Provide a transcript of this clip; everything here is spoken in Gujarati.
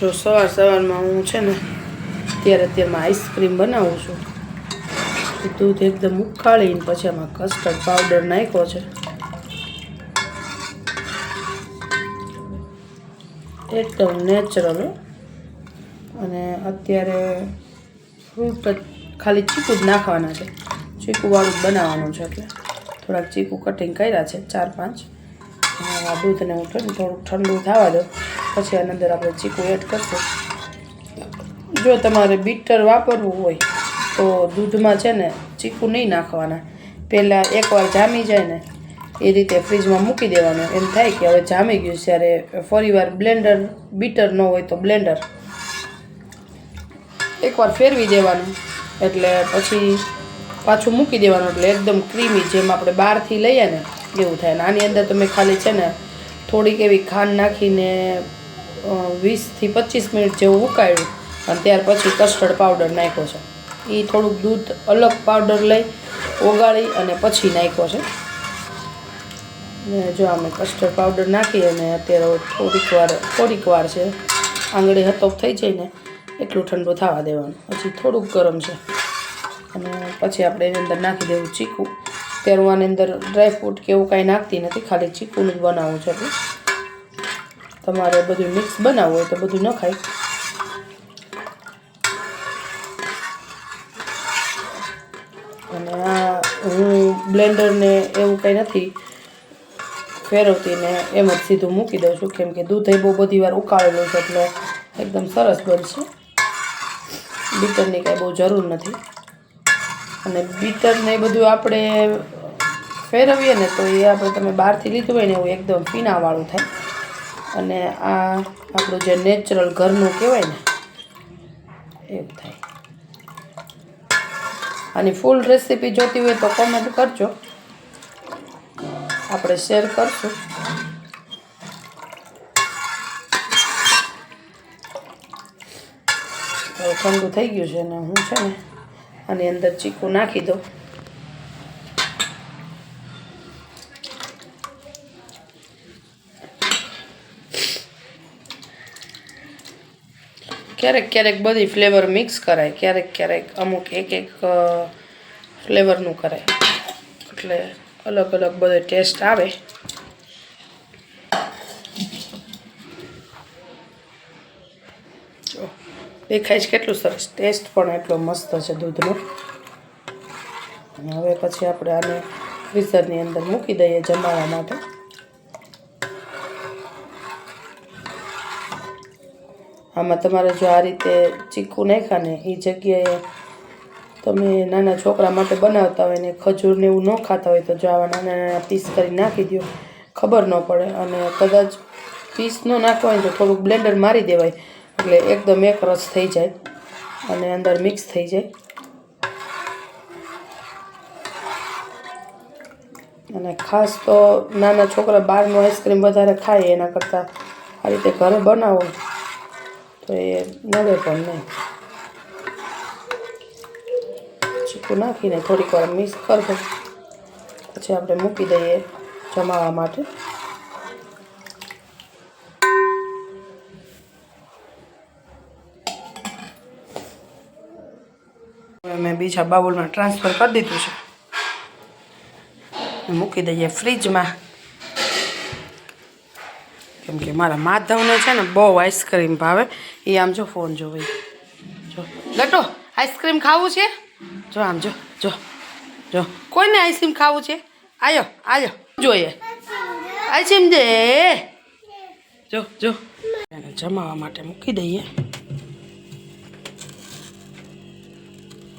જો સવાર સવારમાં હું છે ને અત્યારે અત્યારમાં આઈસ્ક્રીમ બનાવું છું. દૂધ એકદમ ઉકાળીને પછી એમાં કસ્ટર્ડ પાવડર નાખ્યો છે. એકદમ નેચરલ. અને અત્યારે ફ્રૂટ ખાલી ચીકુ જ નાખવાના છે. ચીકુવાળું બનાવવાનું છે એટલે. થોડાક ચીકુ કટિંગ કર્યા છે, ચાર પાંચ. દૂધને હું થોડું થોડુંક ઠંડુ થવા દઉં. પછી આની અંદર આપણે ચીકુ એડ કરશું. જો તમારે બીટર વાપરવું હોય, તો દૂધમાં છે ને ચીકુ નહીં નાખવાના. પહેલાં એકવાર જામી જાય ને, એ રીતે ફ્રીજમાં મૂકી દેવાનું. એમ થાય કે હવે જામી ગયું જ્યારે ફરીવાર બ્લેન્ડર બીટર ન હોય તો બ્લેન્ડર. એકવાર ફેરવી દેવાનું, એટલે પછી પાછું મૂકી દેવાનું, એટલે એકદમ ક્રીમી જેમ આપણે બહારથી લઈએ ને, એવું થાય. અને આની અંદર તમે ખાલી છે ને થોડીક એવી ખાંડ નાખીને વીસથી પચીસ મિનિટ જેવું ઉકાળ્યું અને ત્યાર પછી કસ્ટર્ડ પાવડર નાખ્યો છે. એ થોડુંક દૂધ અલગ પાવડર લઈ, ઓગાળી અને પછી નાખ્યો છે. ને જો અમે કસ્ટર્ડ પાવડર નાખી અને અત્યારે થોડીક વાર થોડીક વાર છે. આંગળી હતોપ થઈ જાય ને એટલું ઠંડુ થવા દેવાનું. પછી થોડુંક ગરમ છે. અને પછી આપણે એની અંદર નાખી દેવું ચીકુ. ત્યારે હું આની અંદર ડ્રાયફ્રૂટ કે એવું કાંઈ નાખતી નથી, ખાલી ચીકુનું જ બનાવવું છે તમારે બધું મિક્સ બનાવવું હોય તો બધું ન ખાય. અને આ હું બ્લેન્ડરને એવું કંઈ નથી ફેરવતીને એમ જ સીધું મૂકી દઉં છું. કેમ કે દૂધ બહુ બધી વાર ઉકાળેલું છે એટલે એકદમ સરસ બનશે. બીટરની કાંઈ બહુ જરૂર નથી. અને બીટરને એ બધું આપણે ફેરવીએ ને તો એ આપણે તમે બહારથી લીધું હોય ને એવું એકદમ પીણાવાળું થાય. અને આ આપણું જે નેચરલ ઘરનું કહેવાય ને, એવું થાય. આની ફૂલ રેસીપી જોતી હોય તો કોમેન્ટ કરજો. આપણે શેર કરશું. ઠંડુ થઈ ગયું છે ને હું છે ને આની અંદર ચીકુ નાખી દઉં. ક્યારેક ક્યારેક બધી ફ્લેવર મિક્સ કરાય. ક્યારેક ક્યારેક અમુક એક એક ફ્લેવરનું કરાય. એટલે અલગ અલગ બધો ટેસ્ટ આવે. દેખાય છે કેટલું સરસ ટેસ્ટ પણ એટલો મસ્ત છે દૂધનો. હવે પછી આપણે આને ફ્રીઝરની અંદર મૂકી દઈએ જમાવા માટે. આમાં તમારે જો આ રીતે ચીકુ નાખ્યા ને એ જગ્યાએ તમે નાના છોકરા માટે બનાવતા હોય ને ખજૂરને એવું ન ખાતા હોય તો જો આવા નાના નાના પીસ કરી નાખી દો ખબર ન પડે અને કદાચ પીસ ન નાખવા હોય તો થોડુંક બ્લેન્ડર મારી દેવાય. એટલે એકદમ એક રસ થઈ જાય અને અંદર મિક્સ થઈ જાય. અને ખાસ તો નાના છોકરા બહારનું આઈસ્ક્રીમ વધારે ખાય એના કરતાં આ રીતે ઘરે બનાવો. તો એ નડે પણ નહીં. ચીકુ નાખીને થોડીક વાર મિક્સ કરી દો પછી આપણે મૂકી દઈએ જમાવા માટે. મેં બીજા બાઉલમાં ટ્રાન્સફર કરી દીધું છે. મૂકી દઈએ ફ્રીજમાં. કેમ કે મારા માધવને છે ને બહુ આઈસ્ક્રીમ ભાવે. એ આમ જો ફોન જોવે જો. લટો આઈસ્ક્રીમ ખાવું છે? જો આમ જો જો જો. કોઈને આઈસ્ક્રીમ ખાવું છે? આયો આયો. જોઈએ. આઈસ્ક્રીમ દે. જો જો. એને જમાવા માટે મૂકી દઈએ.